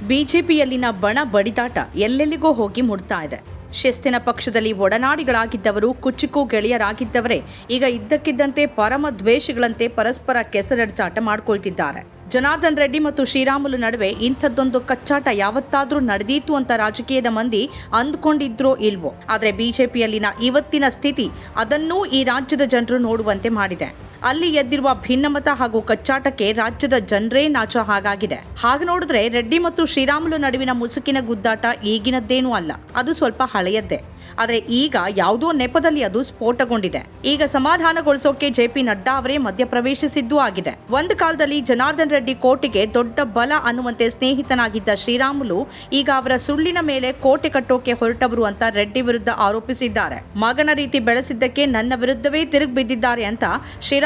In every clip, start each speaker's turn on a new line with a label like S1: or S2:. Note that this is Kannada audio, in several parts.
S1: ಬಿಜೆಪಿಯಲ್ಲಿನ ಬಣ ಬಡಿದಾಟ ಎಲ್ಲೆಲ್ಲಿಗೋ ಹೋಗಿ ಮುಡ್ತಾ ಇದೆ. ಶಿಸ್ತಿನ ಪಕ್ಷದಲ್ಲಿ ಒಡನಾಡಿಗಳಾಗಿದ್ದವರು ಕುಚ್ಚುಕು ಗೆಳೆಯರಾಗಿದ್ದವರೇ ಈಗ ಇದ್ದಕ್ಕಿದ್ದಂತೆ ಪರಮ ದ್ವೇಷಗಳಂತೆ ಪರಸ್ಪರ ಕೆಸರೆಡಚಾಟ ಮಾಡ್ಕೊಳ್ತಿದ್ದಾರೆ. ಜನಾರ್ದನ್ ರೆಡ್ಡಿ ಮತ್ತು ಶ್ರೀರಾಮುಲು ನಡುವೆ ಇಂಥದ್ದೊಂದು ಕಚ್ಚಾಟ ಯಾವತ್ತಾದ್ರೂ ನಡೆದೀತು ಅಂತ ರಾಜಕೀಯದ ಮಂದಿ ಅಂದ್ಕೊಂಡಿದ್ರೋ ಇಲ್ವೋ? ಆದರೆ ಬಿಜೆಪಿಯಲ್ಲಿನ ಇವತ್ತಿನ ಸ್ಥಿತಿ ಅದನ್ನೂ ಈ ರಾಜ್ಯದ ಜನರು ನೋಡುವಂತೆ ಮಾಡಿದೆ. ಅಲ್ಲಿ ಎದ್ದಿರುವ ಭಿನ್ನಮತ ಹಾಗೂ ಕಚ್ಚಾಟಕ್ಕೆ ರಾಜ್ಯದ ಜನರೇ ನಾಚೋ ಹಾಗಾಗಿದೆ. ಹಾಗೆ ನೋಡಿದ್ರೆ ರೆಡ್ಡಿ ಮತ್ತು ಶ್ರೀರಾಮುಲು ನಡುವಿನ ಮುಸುಕಿನ ಗುದ್ದಾಟ ಈಗಿನದ್ದೇನೂ ಅಲ್ಲ. ಅದು ಸ್ವಲ್ಪ ಹಳೆಯದ್ದೇ. ಆದರೆ ಈಗ ಯಾವುದೋ ನೆಪದಲ್ಲಿ ಅದು ಸ್ಫೋಟಗೊಂಡಿದೆ. ಈಗ ಸಮಾಧಾನಗೊಳಿಸೋಕೆ ಜೆಪಿ ನಡ್ಡಾ ಅವರೇ ಮಧ್ಯಪ್ರವೇಶಿಸಿದ್ದು ಆಗಿದೆ. ಒಂದು ಕಾಲದಲ್ಲಿ ಜನಾರ್ದನ್ ರೆಡ್ಡಿ ಕೋಟೆಗೆ ದೊಡ್ಡ ಬಲ ಅನ್ನುವಂತೆ ಸ್ನೇಹಿತನಾಗಿದ್ದ ಶ್ರೀರಾಮುಲು ಈಗ ಅವರ ಸುಳ್ಳಿನ ಮೇಲೆ ಕೋಟೆ ಕಟ್ಟೋಕೆ ಹೊರಟವರು ಅಂತ ರೆಡ್ಡಿ ವಿರುದ್ಧ ಆರೋಪಿಸಿದ್ದಾರೆ. ಮಗನ ರೀತಿ ಬೆಳೆಸಿದ್ದಕ್ಕೆ ನನ್ನ ವಿರುದ್ಧವೇ ತಿರುಗಿ ಬಿದ್ದಿದ್ದಾರೆ ಅಂತ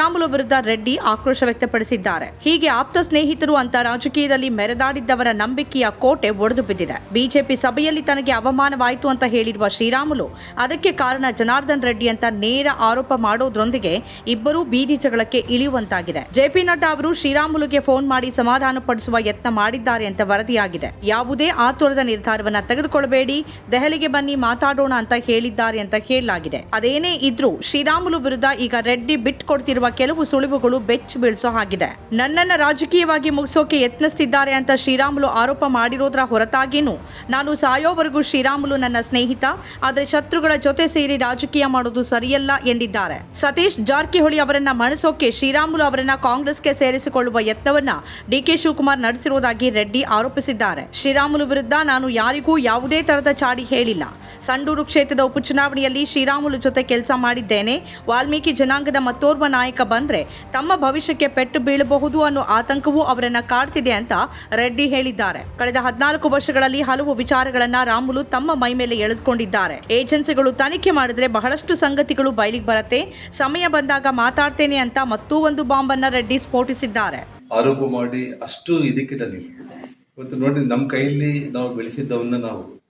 S1: ಶ್ರೀರಾಮುಲು ವಿರುದ್ಧ ರೆಡ್ಡಿ ಆಕ್ರೋಶ ವ್ಯಕ್ತಪಡಿಸಿದ್ದಾರೆ. ಹೀಗೆ ಆಪ್ತ ಸ್ನೇಹಿತರು ಅಂತ ರಾಜಕೀಯದಲ್ಲಿ ಮೆರೆದಾಡಿದ್ದವರ ನಂಬಿಕೆಯ ಕೋಟೆ ಒಡೆದು ಬಿದ್ದಿದೆ ಬಿಜೆಪಿ ಸಭೆಯಲ್ಲಿ ತನಗೆ ಅವಮಾನವಾಯಿತು ಅಂತ ಹೇಳಿರುವ ಶ್ರೀರಾಮುಲು, ಅದಕ್ಕೆ ಕಾರಣ ಜನಾರ್ದನ್ ರೆಡ್ಡಿ ಅಂತ ನೇರ ಆರೋಪ ಮಾಡೋದ್ರೊಂದಿಗೆ ಇಬ್ಬರೂ ಬೀದಿ ಜಗಳಕ್ಕೆ ಇಳಿಯುವಂತಾಗಿದೆ. ಜೆಪಿ ನಡ್ಡಾ ಅವರು ಶ್ರೀರಾಮುಲುಗೆ ಫೋನ್ ಮಾಡಿ ಸಮಾಧಾನ ಪಡಿಸುವ ಯತ್ನ ಮಾಡಿದ್ದಾರೆ ಅಂತ ವರದಿಯಾಗಿದೆ. ಯಾವುದೇ ಆತುರದ ನಿರ್ಧಾರವನ್ನ ತೆಗೆದುಕೊಳ್ಳಬೇಡಿ, ದೆಹಲಿಗೆ ಬನ್ನಿ ಮಾತಾಡೋಣ ಅಂತ ಹೇಳಿದ್ದಾರೆ ಅಂತ ಹೇಳಲಾಗಿದೆ. ಅದೇನೇ ಇದ್ರೂ ಶ್ರೀರಾಮುಲು ವಿರುದ್ಧ ಈಗ ರೆಡ್ಡಿ ಬಿಟ್ಕೊಡ್ತಿರುವ ಕೆಲವು ಸುಳಿವುಗಳು ಬೆಚ್ಚು ಬೀಳ್ಸೋ ಹಾಗಿದೆ. ನನ್ನನ್ನ ರಾಜಕೀಯವಾಗಿ ಮುಗಿಸೋಕೆ ಯತ್ನಿಸ್ತಿದ್ದಾರೆ ಅಂತ ಶ್ರೀರಾಮುಲು ಆರೋಪ ಮಾಡಿರೋದ್ರ ಹೊರತಾಗಿನೂ ನಾನು ಸಾಯೋವರೆಗೂ ಶ್ರೀರಾಮುಲು ನನ್ನ ಸ್ನೇಹಿತ, ಆದರೆ ಶತ್ರುಗಳ ಜೊತೆ ಸೇರಿ ರಾಜಕೀಯ ಮಾಡೋದು ಸರಿಯಲ್ಲ ಎಂದಿದ್ದಾರೆ. ಸತೀಶ್ ಜಾರಕಿಹೊಳಿ ಅವರನ್ನ ಮಣಿಸೋಕೆ ಶ್ರೀರಾಮುಲು ಅವರನ್ನ ಕಾಂಗ್ರೆಸ್ಗೆ ಸೇರಿಸಿಕೊಳ್ಳುವ ಯತ್ನವನ್ನ ಡಿಕೆ ಶಿವಕುಮಾರ್ ನಡೆಸಿರುವುದಾಗಿ ರೆಡ್ಡಿ ಆರೋಪಿಸಿದ್ದಾರೆ. ಶ್ರೀರಾಮುಲು ವಿರುದ್ಧ ನಾನು ಯಾರಿಗೂ ಯಾವುದೇ ತರದ ಚಾಡಿ ಹೇಳಿಲ್ಲ. ಸಂಡೂರು ಕ್ಷೇತ್ರದ ಉಪಚುನಾವಣೆಯಲ್ಲಿ ಶ್ರೀರಾಮುಲು ಜೊತೆ ಕೆಲಸ ಮಾಡಿದ್ದೇನೆ. ವಾಲ್ಮೀಕಿ ಜನಾಂಗದ ಮತ್ತೋರ್ವ ನಾಯಕ ಬಂದ್ರೆ ತಮ್ಮ ಭವಿಷ್ಯಕ್ಕೆ ಪೆಟ್ಟು ಬೀಳಬಹುದು ಅನ್ನೋ ಆತಂಕವೂ ಅವರನ್ನ ಕಾಡ್ತಿದೆ ಅಂತ ರೆಡ್ಡಿ ಹೇಳಿದ್ದಾರೆ. ಕಳೆದ ಹದಿನಾಲ್ಕು ವರ್ಷಗಳಲ್ಲಿ ಹಲವು ವಿಚಾರಗಳನ್ನ ರಾಮುಲು ತಮ್ಮ ಮೈ ಮೇಲೆ ಎಳೆದುಕೊಂಡಿದ್ದಾರೆ. ಏಜೆನ್ಸಿಗಳು ತನಿಖೆ ಮಾಡಿದ್ರೆ ಬಹಳಷ್ಟು ಸಂಗತಿಗಳು ಬಯಲಿಗೆ ಬರತ್ತೆ, ಸಮಯ ಬಂದಾಗ ಮಾತಾಡ್ತೇನೆ ಅಂತ ಮತ್ತೂ ಒಂದು ಬಾಂಬ್ ಅನ್ನ ರೆಡ್ಡಿ ಸ್ಫೋಟಿಸಿದ್ದಾರೆ.
S2: ಆರೋಪ ಮಾಡಿ ಅಷ್ಟು ಇವತ್ತು ನೋಡಿ ನಮ್ಮ ಕೈಯಲ್ಲಿ ನಾವು ಬೆಳೆಸಿದ್ದವನ್ನ ನಾವು.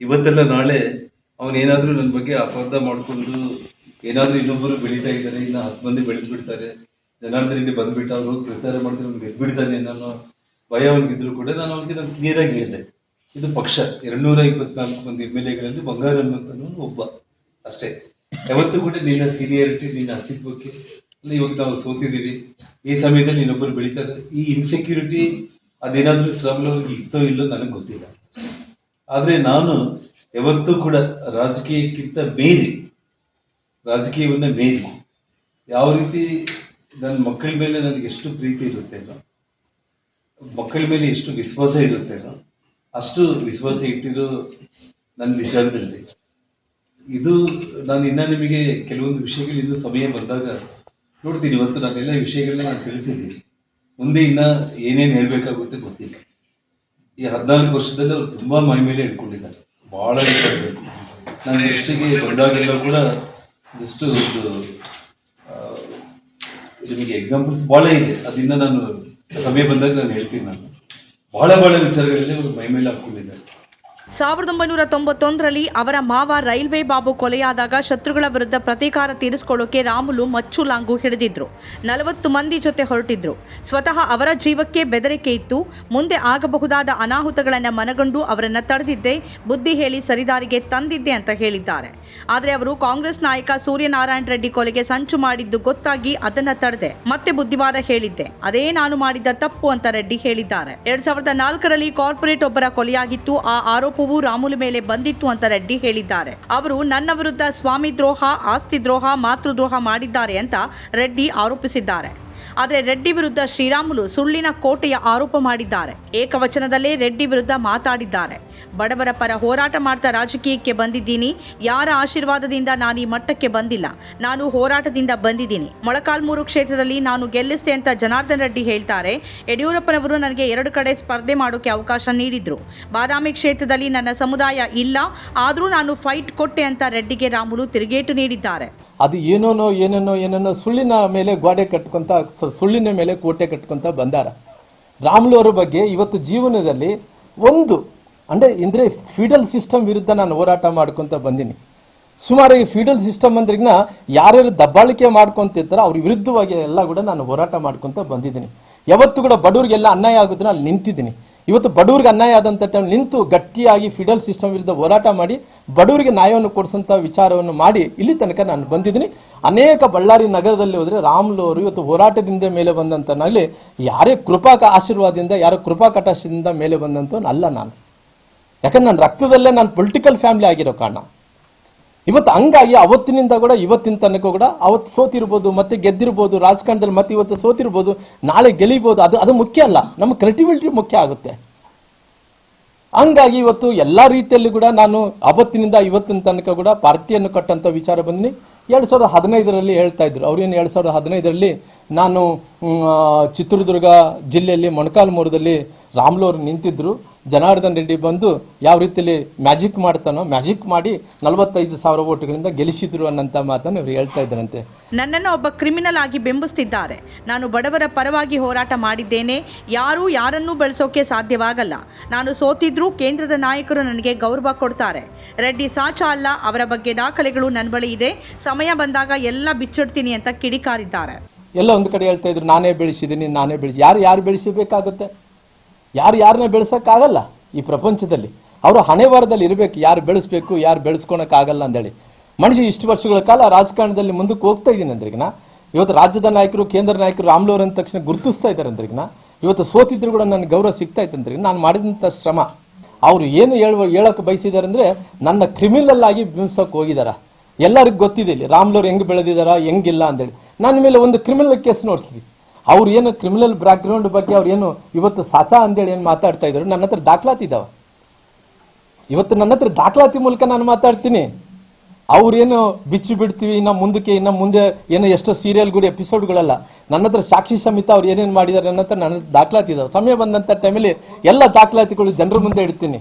S2: ಇವತ್ತೆಲ್ಲ ನಾಳೆ ಅವನೇನಾದರೂ ನನ್ನ ಬಗ್ಗೆ ಅಪರಾಧ ಮಾಡಿಕೊಂಡು ಏನಾದ್ರೂ ಇನ್ನೊಬ್ಬರು ಬೆಳೀತಾ ಇದ್ದಾರೆ, ಇನ್ನ ಹತ್ತು ಮಂದಿ ಬೆಳೆದು ಬಿಡ್ತಾರೆ. ಜನಾರ್ದನ್ ರೆಡ್ಡಿ ಬಂದ್ಬಿಟ್ಟು ಅವ್ರು ಹೋಗಿ ಪ್ರಚಾರ ಮಾಡಿದ್ರೆ ಅವ್ನು ಗೆದ್ಬಿಡ್ತಾನೆ ಅನ್ನೋ ಭಯ ಅವನಿಗಿದ್ರು ಕೂಡ ನಾನು ಅವನಿಗೆ ನಾನು ಕ್ಲಿಯರ್ ಆಗಿ ಹೇಳಿದೆ. ಇದು ಪಕ್ಷ. ಎರಡ್ನೂರ ಇಪ್ಪತ್ನಾಲ್ಕು ಮಂದಿ ಎಂ ಎಲ್ ಎಗಳಲ್ಲಿ ಬಂಗಾರ ಅನ್ನುವಂಥವನು ಒಬ್ಬ. ಅಷ್ಟೇ. ಯಾವತ್ತೂ ಕೂಡ ನಿನ್ನ ಸೀನಿಯಾರಿಟಿ ನಿನ್ನ ಅಸ್ತಿತ್ವಕ್ಕೆ ಅಲ್ಲ, ಇವಾಗ ನಾವು ಸೋತಿದ್ದೀವಿ. ಈ ಸಮಯದಲ್ಲಿ ಇನ್ನೊಬ್ಬರು ಬೆಳೀತಾರೆ. ಈ ಇನ್ಸೆಕ್ಯೂರಿಟಿ ಅದೇನಾದ್ರೂ ಶ್ರಮ ಇತ್ತೋ ಇಲ್ಲೋ ನನಗೆ ಗೊತ್ತಿಲ್ಲ. ಆದರೆ ನಾನು ಯಾವತ್ತೂ ಕೂಡ ರಾಜಕೀಯಕ್ಕಿಂತ ಮೀರಿ ರಾಜಕೀಯವನ್ನ ಮೇಯ್ದು ಯಾವ ರೀತಿ ನನ್ನ ಮಕ್ಕಳ ಮೇಲೆ ನನಗೆ ಎಷ್ಟು ಪ್ರೀತಿ ಇರುತ್ತೇನೋ ಮಕ್ಕಳ ಮೇಲೆ ಎಷ್ಟು ವಿಶ್ವಾಸ ಇರುತ್ತೇನೋ ಅಷ್ಟು ವಿಶ್ವಾಸ ಇಟ್ಟಿರೋ ನನ್ನ ವಿಚಾರದಲ್ಲಿ. ಇದು ನಾನು ಇನ್ನೂ ನಿಮಗೆ ಕೆಲವೊಂದು ವಿಷಯಗಳು ಇನ್ನೂ ಸಮಯ ಬಂದಾಗ ನೋಡ್ತೀನಿ. ಇವತ್ತು ನಾನೆಲ್ಲ ವಿಷಯಗಳನ್ನ ನಾನು ತಿಳಿಸಿದ್ದೀನಿ. ಮುಂದೆ ಇನ್ನ ಏನೇನು ಹೇಳಬೇಕಾಗುತ್ತೆ ಗೊತ್ತಿಲ್ಲ. ಈ ಹದಿನಾಲ್ಕು ವರ್ಷದಲ್ಲಿ ಅವರು ತುಂಬ ಮೈ ಮೇಲೆ ಇಟ್ಕೊಂಡಿದ್ದಾರೆ ಭಾಳ ನಾನು ದೃಷ್ಟಿಗೆ ದೊಡ್ಡಾಗೆಲ್ಲ ಕೂಡ ಜಸ್ಟ್ ಒಂದು ನಿಮಗೆ ಎಕ್ಸಾಂಪಲ್ಸ್ ಬಹಳ ಇದೆ. ಅದನ್ನ ನಾನು ಸಮಯ ಬಂದಾಗ ನಾನು ಹೇಳ್ತೀನಿ ನಾನು. ಬಹಳ ಬಹಳ ವಿಚಾರಗಳಲ್ಲಿ ಅವರು ಮೈ ಮೇಲೆ ಹಾಕೊಂಡಿದ್ದಾರೆ
S1: ಸಾವಿರದ ಒಂಬೈನೂರ ತೊಂಬತ್ತೊಂದರಲ್ಲಿ ಅವರ ಮಾವ ರೈಲ್ವೆ ಬಾಬು ಕೊಲೆಯಾದಾಗ ಶತ್ರುಗಳ ವಿರುದ್ಧ ಪ್ರತೀಕಾರ ತೀರಿಸಿಕೊಳ್ಳೋಕೆ ರಾಮುಲು ಮಚ್ಚು ಲಾಂಗು ಹಿಡಿದಿದ್ರು. ನಲವತ್ತು ಮಂದಿ ಜೊತೆ ಹೊರಟಿದ್ರು. ಸ್ವತಃ ಅವರ ಜೀವಕ್ಕೆ ಬೆದರಿಕೆ ಇತ್ತು. ಮುಂದೆ ಆಗಬಹುದಾದ ಅನಾಹುತಗಳನ್ನು ಮನಗಂಡು ಅವರನ್ನು ತಡೆದಿದ್ದೆ. ಬುದ್ಧಿ ಹೇಳಿ ಸರಿದಾರಿಗೆ ತಂದಿದ್ದೆ ಅಂತ ಹೇಳಿದ್ದಾರೆ. ಆದರೆ ಅವರು ಕಾಂಗ್ರೆಸ್ ನಾಯಕ ಸೂರ್ಯನಾರಾಯಣ ರೆಡ್ಡಿ ಕೊಲೆಗೆ ಸಂಚು ಮಾಡಿದ್ದು ಗೊತ್ತಾಗಿ ಅದನ್ನ ತಡೆದೆ. ಮತ್ತೆ ಬುದ್ಧಿವಾದ ಹೇಳಿದ್ದೆ. ಅದೇ ನಾನು ಮಾಡಿದ್ದ ತಪ್ಪು ಅಂತ ರೆಡ್ಡಿ ಹೇಳಿದ್ದಾರೆ. ಎರಡ್ ಸಾವಿರದ ನಾಲ್ಕರಲ್ಲಿ ಕಾರ್ಪೊರೇಟ್ ಒಬ್ಬರ ಕೊಲೆಯಾಗಿತ್ತು. ಆ ಆರೋಪವು ರಾಮುಲು ಮೇಲೆ ಬಂದಿತ್ತು ಅಂತ ರೆಡ್ಡಿ ಹೇಳಿದ್ದಾರೆ. ಅವರು ನನ್ನ ವಿರುದ್ಧ ಸ್ವಾಮಿ ದ್ರೋಹ, ಆಸ್ತಿ ದ್ರೋಹ, ಮಾತೃದ್ರೋಹ ಮಾಡಿದ್ದಾರೆ ಅಂತ ರೆಡ್ಡಿ ಆರೋಪಿಸಿದ್ದಾರೆ. ಆದರೆ ರೆಡ್ಡಿ ವಿರುದ್ಧ ಶ್ರೀರಾಮುಲು ಸುಳ್ಳಿನ ಕೋಟೆಯ ಆರೋಪ ಮಾಡಿದ್ದಾರೆ. ಏಕವಚನದಲ್ಲೇ ರೆಡ್ಡಿ ವಿರುದ್ಧ ಮಾತಾಡಿದ್ದಾರೆ. ಬಡವರ ಪರ ಹೋರಾಟ ಮಾಡ್ತಾ ರಾಜಕೀಯಕ್ಕೆ ಬಂದಿದ್ದೀನಿ. ಯಾರ ಆಶೀರ್ವಾದದಿಂದ ನಾನು ಈ ಮಟ್ಟಕ್ಕೆ ಬಂದಿಲ್ಲ. ನಾನು ಹೋರಾಟದಿಂದ ಬಂದಿದ್ದೀನಿ. ಮೊಳಕಾಲ್ಮೂರು ಕ್ಷೇತ್ರದಲ್ಲಿ ನಾನು ಗೆಲ್ಲಿಸ್ತೆ ಅಂತ ಜನಾರ್ದನ್ ರೆಡ್ಡಿ ಹೇಳ್ತಾರೆ. ಯಡಿಯೂರಪ್ಪನವರು ನನಗೆ ಎರಡು ಕಡೆ ಸ್ಪರ್ಧೆ ಮಾಡೋಕೆ ಅವಕಾಶ ನೀಡಿದ್ರು. ಬಾದಾಮಿ ಕ್ಷೇತ್ರದಲ್ಲಿ ನನ್ನ ಸಮುದಾಯ ಇಲ್ಲ. ಆದರೂ ನಾನು ಫೈಟ್ ಕೊಟ್ಟೆ ಅಂತ ರೆಡ್ಡಿಗೆ ರಾಮುಲು ತಿರುಗೇಟು ನೀಡಿದ್ದಾರೆ.
S3: ಅದು ಏನೇನೋ ಏನೇನೋ ಏನೇನೋ ಸುಳ್ಳಿನ ಮೇಲೆ ಗೋಡೆ ಕಟ್ಕೊಂತ ಸುಳ್ಳಿನ ಮೇಲೆ ಕೋಟೆ ಕಟ್ಕೊಂತ ಬಂದಾರ. ರಾಮ್ಲು ಅವರ ಬಗ್ಗೆ ಇವತ್ತು ಜೀವನದಲ್ಲಿ ಒಂದು, ಅಂದ್ರೆ ಇಂದ್ರೆ ಫೀಡಲ್ ಸಿಸ್ಟಮ್ ವಿರುದ್ಧ ನಾನು ಹೋರಾಟ ಮಾಡ್ಕೊಂತ ಬಂದಿನಿ. ಸುಮಾರು ಈ ಫೀಡಲ್ ಸಿಸ್ಟಮ್ ಅಂದ್ರಿಗ್ನ ಯಾರ್ಯಾರು ದಬ್ಬಾಳಿಕೆ ಮಾಡ್ಕೊಂತಿರ್ತಾರೋ ಅವ್ರ ವಿರುದ್ಧವಾಗಿ ಎಲ್ಲ ಕೂಡ ನಾನು ಹೋರಾಟ ಮಾಡ್ಕೊಂತ ಬಂದಿದ್ದೀನಿ. ಯಾವತ್ತು ಕೂಡ ಬಡವರಿಗೆಲ್ಲ ಅನ್ಯಾಯ ಆಗೋದನ್ನ ಅಲ್ಲಿ ನಿಂತಿದ್ದೀನಿ. ಇವತ್ತು ಬಡವರಿಗೆ ಅನ್ಯಾಯ ಆದಂಥ ಟೈಮ್ ನಿಂತು ಗಟ್ಟಿಯಾಗಿ ಫಿಡಲ್ ಸಿಸ್ಟಮ್ ವಿರುದ್ಧ ಹೋರಾಟ ಮಾಡಿ, ಬಡವರಿಗೆ ನ್ಯಾಯವನ್ನು ಕೊಡಿಸುವಂಥ ವಿಚಾರವನ್ನು ಮಾಡಿ, ಇಲ್ಲಿ ತನಕ ನಾನು ಬಂದಿದ್ದೀನಿ. ಅನೇಕ ಬಳ್ಳಾರಿ ನಗರದಲ್ಲಿ ಹೋದರೆ ರಾಮ್ಲು ಅವರು ಇವತ್ತು ಹೋರಾಟದಿಂದ ಮೇಲೆ ಬಂದಂತನಾಗಲಿ, ಯಾರೇ ಕೃಪಾ ಆಶೀರ್ವಾದದಿಂದ, ಯಾರೋ ಕೃಪಾ ಕಟಾಶದಿಂದ ಮೇಲೆ ಬಂದಂತ ಅಲ್ಲ ನಾನು. ಯಾಕಂದ್ರೆ ನನ್ನ ರಕ್ತದಲ್ಲೇ ನಾನು ಪೊಲಿಟಿಕಲ್ ಫ್ಯಾಮಿಲಿ ಆಗಿರೋ ಕಾರಣ. ಇವತ್ತು ಹಂಗಾಗಿ ಅವತ್ತಿನಿಂದ ಕೂಡ ಇವತ್ತಿನ ತನಕ ಕೂಡ ಅವತ್ತು ಸೋತಿರ್ಬೋದು, ಮತ್ತೆ ಗೆದ್ದಿರ್ಬೋದು, ರಾಜಕಾರಣದಲ್ಲಿ ಮತ್ತೆ ಇವತ್ತು ಸೋತಿರ್ಬೋದು, ನಾಳೆ ಗೆಲಿಬೋದು, ಅದು ಅದು ಮುಖ್ಯ ಅಲ್ಲ. ನಮ್ಮ ಕ್ರೆಡಿಬಿಲಿಟಿ ಮುಖ್ಯ ಆಗುತ್ತೆ. ಹಂಗಾಗಿ ಇವತ್ತು ಎಲ್ಲಾ ರೀತಿಯಲ್ಲಿ ಕೂಡ ನಾನು ಅವತ್ತಿನಿಂದ ಇವತ್ತಿನ ತನಕ ಕೂಡ ಪಾರ್ಟಿಯನ್ನು ಕಟ್ಟಂತ ವಿಚಾರ ಬಂದಿನಿ. ಎರಡ್ ಸಾವಿರದ ಹದಿನೈದರಲ್ಲಿ ಹೇಳ್ತಾ ಇದ್ರು. ಅವ್ರೇನು ಎರಡ್ ಸಾವಿರದ ಹದಿನೈದರಲ್ಲಿ ನಾನು ಚಿತ್ರದುರ್ಗ ಜಿಲ್ಲೆಯಲ್ಲಿ ಮೊಣಕಾಲ್ಮೂರದಲ್ಲಿ ರಾಮ್ಲೋರ್ ನಿಂತಿದ್ರು. ಜನಾರ್ದನ್ ರೆಡ್ಡಿ ಬಂದು ಯಾವ ರೀತಿಯಲ್ಲಿ ಮ್ಯಾಜಿಕ್ ಮಾಡ್ತಾನೋ ಮ್ಯಾಜಿಕ್ ಮಾಡಿ ನಲವತ್ತೈದು ಸಾವಿರ ಓಟುಗಳಿಂದ ಗೆಲ್ಲಿಸಿದ್ರು ಅನ್ನಂತ ಮಾತನ್ನು ಇವರು ಹೇಳ್ತಾ ಇದ್ದಾರಂತೆ.
S1: ನನ್ನನ್ನು ಒಬ್ಬ ಕ್ರಿಮಿನಲ್ ಆಗಿ ಬಿಂಬಿಸ್ತಿದ್ದಾರೆ. ನಾನು ಬಡವರ ಪರವಾಗಿ ಹೋರಾಟ ಮಾಡಿದ್ದೇನೆ. ಯಾರೂ ಯಾರನ್ನೂ ಬೆಳೆಸೋಕೆ ಸಾಧ್ಯವಾಗಲ್ಲ. ನಾನು ಸೋತಿದ್ರೂ ಕೇಂದ್ರದ ನಾಯಕರು ನನಗೆ ಗೌರವ ಕೊಡ್ತಾರೆ. ರೆಡ್ಡಿ ಸಾಚ ಅಲ್ಲ ಅವರ ಬಗ್ಗೆ ದಾಖಲೆಗಳು ನನ್ನ ಬಳಿ ಇದೆ. ಸಮಯ ಬಂದಾಗ ಎಲ್ಲ ಬಿಚ್ಚಿಡ್ತೀನಿ ಅಂತ ಕಿಡಿಕಾರಿದ್ದಾರೆ.
S3: ಎಲ್ಲ ಒಂದು ಕಡೆ ಹೇಳ್ತಾ ಇದ್ರು ನಾನೇ ಬೆಳೆಸಿದ್ದೀನಿ ನಾನೇ ಬೆಳೆಸಿ ಯಾರು ಯಾರು ಬೆಳೆಸಬೇಕಾಗುತ್ತೆ? ಯಾರು ಯಾರನ್ನ ಬೆಳೆಸೋಕ್ಕಾಗಲ್ಲ ಈ ಪ್ರಪಂಚದಲ್ಲಿ. ಅವರು ಹಣೆ ವಾರದಲ್ಲಿ ಇರಬೇಕು, ಯಾರು ಬೆಳೆಸ್ಬೇಕು, ಯಾರು ಬೆಳೆಸ್ಕೊಳಕ್ಕಾಗಲ್ಲ ಅಂತೇಳಿ ಮನುಷ್ಯ ಇಷ್ಟು ವರ್ಷಗಳ ಕಾಲ ರಾಜಕಾರಣದಲ್ಲಿ ಮುಂದಕ್ಕೆ ಹೋಗ್ತಾ ಇದ್ದೀನಿ ಅಂದ್ರಿಗಿನ? ಇವತ್ತು ರಾಜ್ಯದ ನಾಯಕರು, ಕೇಂದ್ರ ನಾಯಕರು ರಾಮ್ಲೋರ್ ಅಂದ ತಕ್ಷಣ ಗುರುತಿಸ್ತಾ ಇದ್ದಾರೆ ಅಂದ್ರಿಗಿನ? ಇವತ್ತು ಸೋತಿದ್ರು ಕೂಡ ನನಗೆ ಗೌರವ ಸಿಗ್ತಾ ಇತ್ತು ಅಂದ್ರೆ ನಾನು ಮಾಡಿದಂಥ ಶ್ರಮ. ಅವರು ಏನು ಹೇಳುವ ಹೇಳಕ್ಕೆ ಬಯಸಿದ್ದಾರೆ ಅಂದರೆ ನನ್ನ ಕ್ರಿಮಿನಲ್ ಆಗಿ ಬಿಂಬಿಸೋಕೆ ಹೋಗಿದಾರ. ಎಲ್ಲರಿಗೂ ಗೊತ್ತಿದೆ ಇಲ್ಲಿ ರಾಮ್ಲೋರ್ ಹೆಂಗೆ ಬೆಳೆದಿದಾರ, ಹೆಂಗಿಲ್ಲ ಅಂತೇಳಿ ನನ್ನ ಮೇಲೆ ಒಂದು ಕ್ರಿಮಿನಲ್ ಕೇಸ್ ನೋಡ್ಸಿ ಅವ್ರು ಏನು ಕ್ರಿಮಿನಲ್ ಬ್ಯಾಕ್ಗ್ರೌಂಡ್ ಬಗ್ಗೆ ಅವ್ರು ಏನು ಇವತ್ತು ಸಾಚಾ ಅಂತೇಳಿ ಏನು ಮಾತಾಡ್ತಾ ಇದ್ರು? ನನ್ನ ಹತ್ರ ದಾಖಲಾತಿ ಇದಾವೆ. ಇವತ್ತು ನನ್ನ ಹತ್ರ ದಾಖಲಾತಿ ಮೂಲಕ ನಾನು ಮಾತಾಡ್ತೀನಿ. ಅವ್ರೇನು ಬಿಚ್ಚಿ ಬಿಡ್ತೀವಿ, ಇನ್ನ ಮುಂದಕ್ಕೆ, ಇನ್ನ ಮುಂದೆ ಏನೋ ಎಷ್ಟೋ ಸೀರಿಯಲ್ಗಳು ಎಪಿಸೋಡ್ಗಳಲ್ಲ ನನ್ನ ಹತ್ರ ಸಾಕ್ಷಿ ಸಮೇತ ಅವ್ರು ಏನೇನು ಮಾಡಿದ್ದಾರೆ ನನ್ನ ಹತ್ರ ನನ್ನ ದಾಖಲಾತಿ ಇದಾವೆ. ಸಮಯ ಬಂದಂಥ ಟೈಮಲ್ಲಿ ಎಲ್ಲ ದಾಖಲಾತಿಗಳು ಜನರ ಮುಂದೆ ಇಡ್ತೀನಿ.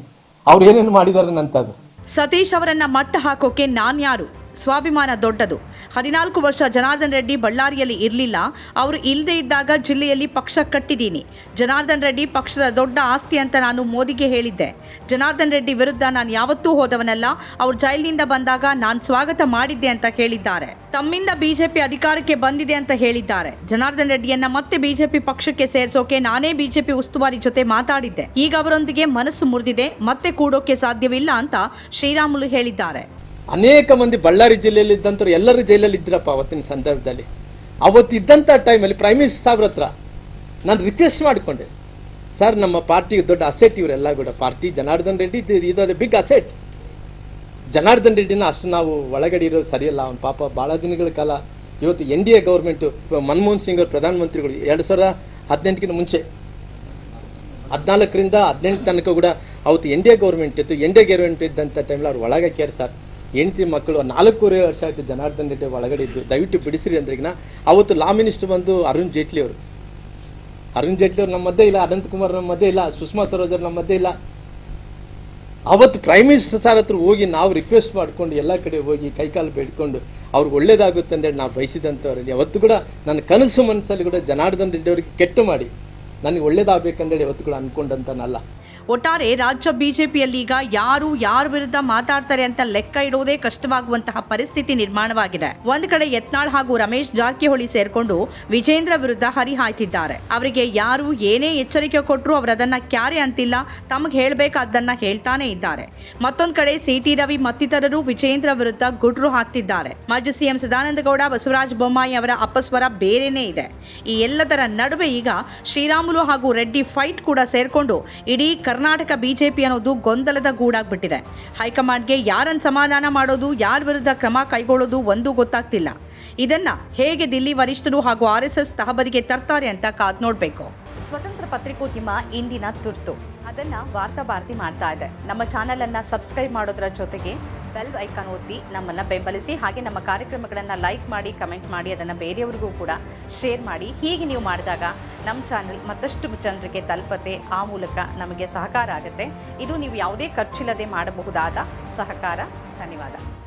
S3: ಅವ್ರು ಏನೇನು ಮಾಡಿದ್ದಾರೆ ನಂತದ್ದು.
S1: ಸತೀಶ್ ಅವರನ್ನ ಮಟ್ಟ ಹಾಕೋಕೆ ನಾನ್ಯಾರು ಸ್ವಾಭಿಮಾನ ದೊಡ್ಡದು. ಹದಿನಾಲ್ಕು ವರ್ಷ ಜನಾರ್ದನ್ ರೆಡ್ಡಿ ಬಳ್ಳಾರಿಯಲ್ಲಿ ಇರಲಿಲ್ಲ. ಅವರು ಇಲ್ಲದೆ ಇದ್ದಾಗ ಜಿಲ್ಲೆಯಲ್ಲಿ ಪಕ್ಷ ಕಟ್ಟಿದ್ದೀನಿ. ಜನಾರ್ದನ್ ರೆಡ್ಡಿ ಪಕ್ಷದ ದೊಡ್ಡ ಆಸ್ತಿ ಅಂತ ನಾನು ಮೋದಿಗೆ ಹೇಳಿದ್ದೆ. ಜನಾರ್ದನ್ ರೆಡ್ಡಿ ವಿರುದ್ಧ ನಾನು ಯಾವತ್ತೂ ಹೋದವನಲ್ಲ. ಅವರು ಜೈಲಿನಿಂದ ಬಂದಾಗ ನಾನು ಸ್ವಾಗತ ಮಾಡಿದ್ದೆ ಅಂತ ಹೇಳಿದ್ದಾರೆ. ತಮ್ಮಿಂದ ಬಿಜೆಪಿ ಅಧಿಕಾರಕ್ಕೆ ಬಂದಿದೆ ಅಂತ ಹೇಳಿದ್ದಾರೆ. ಜನಾರ್ದನ್ ರೆಡ್ಡಿಯನ್ನ ಮತ್ತೆ ಬಿಜೆಪಿ ಪಕ್ಷಕ್ಕೆ ಸೇರಿಸೋಕೆ ನಾನೇ ಬಿಜೆಪಿ ಉಸ್ತುವಾರಿ ಜೊತೆ ಮಾತಾಡಿದ್ದೆ. ಈಗ ಅವರೊಂದಿಗೆ ಮನಸ್ಸು ಮುರಿದಿದೆ. ಮತ್ತೆ ಕೂಡೋಕೆ ಸಾಧ್ಯವಿಲ್ಲ ಅಂತ ಶ್ರೀರಾಮುಲು ಹೇಳಿದ್ದಾರೆ.
S3: ಅನೇಕ ಮಂದಿ ಬಳ್ಳಾರಿ ಜಿಲ್ಲೆಯಲ್ಲಿ ಇದ್ದಂಥವ್ರು ಎಲ್ಲರೂ ಜೈಲಲ್ಲಿ ಇದ್ರಪ್ಪ ಅವತ್ತಿನ ಸಂದರ್ಭದಲ್ಲಿ. ಅವತ್ತು ಇದ್ದಂಥ ಟೈಮಲ್ಲಿ ಪ್ರೈಮ್ ಮಿನಿಸ್ಟರ್ ಸಾಹೇಬ್ರ ಹತ್ರ ನಾನು ರಿಕ್ವೆಸ್ಟ್ ಮಾಡಿಕೊಂಡೆ. ಸರ್ ನಮ್ಮ ಪಾರ್ಟಿಗೆ ದೊಡ್ಡ ಅಸೆಟ್ ಇವರೆಲ್ಲ ಕೂಡ, ಪಾರ್ಟಿ ಜನಾರ್ದನ್ ರೆಡ್ಡಿ ಇದು- ಇದು ಬಿಗ್ ಅಸೆಟ್ ಜನಾರ್ದನ್ ರೆಡ್ಡಿನ ಅಷ್ಟು ನಾವು ಒಳಗಡೆ ಇರೋದು ಸರಿಯಲ್ಲ, ಅವನ ಪಾಪ ಭಾಳ ದಿನಗಳ ಕಾಲ ಇವತ್ತು N D A government, Manmohan Singh ಅವರು ಪ್ರಧಾನಮಂತ್ರಿಗಳು ಎರಡು ಸಾವಿರದ ಹದಿನೆಂಟಕ್ಕಿಂತ ಮುಂಚೆ, ಹದಿನಾಲ್ಕರಿಂದ ಹದಿನೆಂಟು ತನಕ ಕೂಡ ಅವತ್ತು ಎನ್ ಡಿ ಎ ಗೌರ್ಮೆಂಟ್ ಇತ್ತು, ಎನ್ ಡಿ ಎ ಗೌರ್ಮೆಂಟ್ ಇದ್ದಂಥ ಟೈಮಲ್ಲಿ ಅವ್ರು ಒಳಗೆ ಕೇರ್ ಸರ್. ಹೆಂಡತಿ ಮಕ್ಕಳು ನಾಲ್ಕೂವರೆ ವರ್ಷ ಆಯಿತು ಜನಾರ್ದನ್ ರೆಡ್ಡಿ ಒಳಗಡೆ ಇದ್ದು, ದಯವಿಟ್ಟು ಬಿಡಿಸಿರಿ ಅಂದ್ರಿಗಿನ, ಅವತ್ತು ಲಾ ಮಿನಿಸ್ಟರ್ ಬಂದು ಅರುಣ್ ಜೇಟ್ಲಿ ಅವರು. ಅರುಣ್ ಜೇಟ್ಲಿ ಅವರು ನಮ್ಮ ಮಧ್ಯೆ ಇಲ್ಲ ಅನಂತಕುಮಾರ್ ನಮ್ಮ ಮಧ್ಯೆ ಇಲ್ಲ, ಸುಷ್ಮಾ ಸ್ವರಾಜ್ ನಮ್ಮದೇ ಇಲ್ಲ. ಅವತ್ತು ಪ್ರೈಮ್ ಮಿನಿಸ್ಟರ್ ಸರ್ ಹತ್ರ ಹೋಗಿ ನಾವು ರಿಕ್ವೆಸ್ಟ್ ಮಾಡ್ಕೊಂಡು ಎಲ್ಲ ಕಡೆ ಹೋಗಿ ಕೈಕಾಲು ಬೇಡ್ಕೊಂಡು ಅವ್ರಿಗೆ ಒಳ್ಳೇದಾಗುತ್ತೆ ಅಂತೇಳಿ ನಾವು ಬಯಸಿದಂಥವ್ರಲ್ಲಿ ಯಾವತ್ತು ಕೂಡ ನನ್ನ ಕನಸು ಮನಸ್ಸಲ್ಲಿ ಕೂಡ ಜನಾರ್ದನ್ ರೆಡ್ಡಿ ಅವರಿಗೆ ಕೆಟ್ಟು ಮಾಡಿ, ನನಗೆ ಒಳ್ಳೇದಾಗಬೇಕಂದೇಳಿ ಯಾವತ್ತು ಕೂಡ ಅನ್ಕೊಂಡಂತನಲ್ಲ.
S1: ಒಟ್ಟಾರೆ ರಾಜ್ಯ ಬಿಜೆಪಿಯಲ್ಲಿ ಈಗ ಯಾರು ಯಾರ ವಿರುದ್ಧ ಮಾತಾಡ್ತಾರೆ ಅಂತ ಲೆಕ್ಕ ಇಡುವುದೇ ಕಷ್ಟವಾಗುವಂತಹ ಪರಿಸ್ಥಿತಿ ನಿರ್ಮಾಣವಾಗಿದೆ. ಒಂದ್ ಕಡೆ ಯತ್ನಾಳ್ ಹಾಗೂ ರಮೇಶ್ ಜಾರಕಿಹೊಳಿ ಸೇರ್ಕೊಂಡು ವಿಜೇಂದ್ರ ವಿರುದ್ಧ ಹರಿಹಾಯ್ತಿದ್ದಾರೆ ಅವರಿಗೆ ಯಾರು ಏನೇ ಎಚ್ಚರಿಕೆ ಕೊಟ್ಟರು ಅದನ್ನ ಕ್ಯಾರೆ ಅಂತಿಲ್ಲ, ತಮಗೆ ಹೇಳಬೇಕಾದ್ದನ್ನ ಹೇಳ್ತಾನೆ ಇದ್ದಾರೆ. ಮತ್ತೊಂದು ಕಡೆ ಸಿಟಿ ರವಿ ಮತ್ತಿತರರು ವಿಜೇಂದ್ರ ವಿರುದ್ಧ ಗುಡ್ರು ಹಾಕ್ತಿದ್ದಾರೆ. ಮಾಜಿ ಸಿಎಂ ಸದಾನಂದಗೌಡ, ಬಸವರಾಜ ಬೊಮ್ಮಾಯಿ ಅವರ ಅಪಸ್ವರ ಬೇರೆನೇ ಇದೆ. ಈ ಎಲ್ಲದರ ನಡುವೆ ಈಗ ಶ್ರೀರಾಮುಲು ಹಾಗೂ ರೆಡ್ಡಿ ಫೈಟ್ ಕೂಡ ಸೇರ್ಕೊಂಡು ಇಡೀ ಕರ್ನಾಟಕ ಬಿಜೆಪಿ ಅನ್ನೋದು ಗೊಂದಲದ ಗೂಡಾಗ್ಬಿಟ್ಟಿದೆ. ಹೈಕಮಾಂಡ್ಗೆ ಯಾರನ್ನ ಸಮಾಧಾನ ಮಾಡೋದು, ಯಾರ ವಿರುದ್ಧ ಕ್ರಮ ಕೈಗೊಳ್ಳೋದು ಒಂದು ಗೊತ್ತಾಗ್ತಿಲ್ಲ. ಇದನ್ನ ಹೇಗೆ ದಿಲ್ಲಿ ವರಿಷ್ಠರು ಹಾಗೂ ಆರ್ ಎಸ್ ಎಸ್ ತಹಬದಿಗೆ ತರ್ತಾರೆ ಅಂತ ಕಾದ್ ನೋಡ್ಬೇಕು. ಸ್ವತಂತ್ರ ಪತ್ರಿಕೋದ್ಯಮ ಇಂದಿನ ತುರ್ತು. ಅದನ್ನ ವಾರ್ತಾ ಭಾರತಿ ಮಾಡ್ತಾ ಇದೆ. ನಮ್ಮ ಚಾನೆಲ್ ಅನ್ನ ಸಬ್ಸ್ಕ್ರೈಬ್ ಮಾಡೋದ್ರ ಜೊತೆಗೆ ಬೆಲ್ ಐಕಾನ್ ಒತ್ತಿ ನಮ್ಮನ್ನ ಬೆಂಬಲಿಸಿ ಹಾಗೆ ನಮ್ಮ ಕಾರ್ಯಕ್ರಮಗಳನ್ನ ಲೈಕ್ ಮಾಡಿ, ಕಮೆಂಟ್ ಮಾಡಿ, ಅದನ್ನ ಬೇರೆಯವರಿಗೂ ಕೂಡ ಶೇರ್ ಮಾಡಿ. ಹೀಗೆ ನೀವು ಮಾಡಿದಾಗ ನಮ್ಮ ಚಾನೆಲ್ ಮತ್ತಷ್ಟು ಜನರಿಗೆ ತಲುಪತ್ತೆ, ಆ ಮೂಲಕ ನಮಗೆ ಸಹಕಾರ ಆಗುತ್ತೆ. ಇದು ನೀವು ಯಾವುದೇ ಖರ್ಚಿಲ್ಲದೆ ಮಾಡಬಹುದಾದ ಸಹಕಾರ. ಧನ್ಯವಾದ.